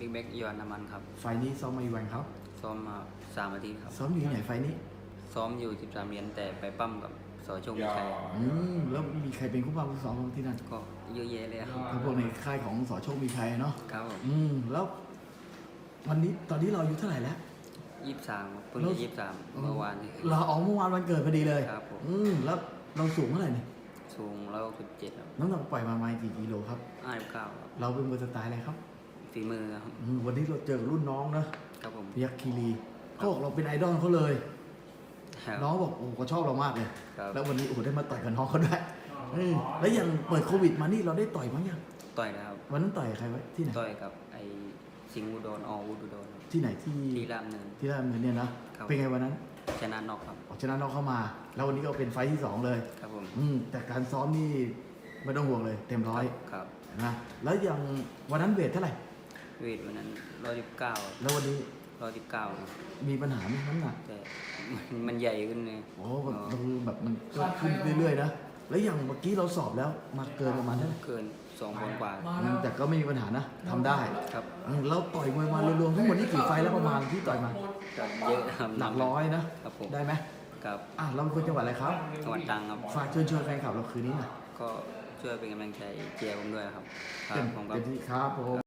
บิ๊กแบ็กยอนน้ำมันครับ ไฟล์นี้ซ้อมมาอยู่วันครับซ้อมมาสามอาทิตย์ครับ ซ้อมอยู่ที่ไหนไฟล์นี้ ซ้อมอยู่ 13เหรียญแต่ไปปั้มกับสอโชควิชัยอืมแล้วมีใครเป็นคู่บ้าคู่ซ้อมที่นั่นก็เยอะแยะเลยครับก็พวกในค่ายของสอโชคมีชัยเนาะครับผมอืมแล้ว วันนี้ตอนนี้เราอายุเท่าไหร่แล้ว ยี่สิบสามเพิ่งจะยี่สิบสามเมื่อวานนี้ เราออกเมื่อวานวันเกิดพอดีเลยครับผม อืมแล้วเราสูงเท่าไหร่เนี่ยสูงร้อยหกสิบเจ็ดครับน้ำหนักปล่อยมาประมาณกี่กิโลครับ ห้าสิบเก้าครับเราเป็นมือสไตล์อะไรครับ ฝีมือครับอืมวันนี้เราเจอกับรุ่นน้องนะครับผมพยัคฆ์คีรีเขาบอกเราเป็นไอดอลเขาเลย ครับ น้องบอกโอ้ก็ชอบเรามากเลย ครับ แล้ววันนี้โอ้โหได้มาต่อยกับน้องเขาด้วยเออแล้วอย่างเปิดโควิดมานี่เราได้ต่อยมั้งยังต่อยนะครับ วันนั้นต่อยกับใครไว้ที่ไหนต่อยกับไอ้สิงห์อุดรออุดรครับที่ไหนที่ที่รามเนิน ที่ราชดำเนินเนี่ยนะครับ เป็นไงวันนั้นชนะน็อกครับออกชนะน้องเข้ามา แล้ววันนี้ก็เป็นไฟท์ที่สองเลย ครับผมอืมแต่การซ้อมนี่ไม่ต้องห่วงเลย เต็มร้อยครับ นะแล้วอย่างวันนั้นเวทเท่าไหร่ เวทวันนั้นร้อยสิบเก้าแล้ววันนี้ร้อยสิบเก้ามีปัญหาไหมน้ำหนักแต่มันมันใหญ่ขึ้นเลยโอ้แบบคือแบบมันก็ขึ้นเรื่อยๆนะแล้วอย่างเมื่อกี้เราสอบแล้วมาเกินประมาณเท่าไหร่เกินสองคนกว่าอืมแต่ก็ไม่มีปัญหานะทำได้ครับอืมแล้วต่อยมวยมารวมๆทั้งหมดนี่กี่ไฟท์แล้วประมาณที่ต่อยมาก็เยอะครับหลักร้อยนะครับผมได้ไหมครับอะเราเป็นคนจังหวัดอะไรครับจังหวัดตรังครับฝากเชิญชวนแฟนคลับเราคืนนี้หน่อยก็ช่วยเป็นกำลังใจเจียร์ผมด้วยครับครับเต็มผมก็เต็มที่ครับผม